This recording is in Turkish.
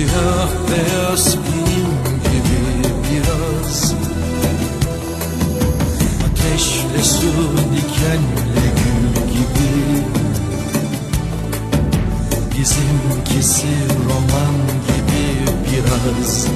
Siyah beyaz benim gibi biraz. Ateşle su dikenle gül gibi. Bizimkisi roman gibi biraz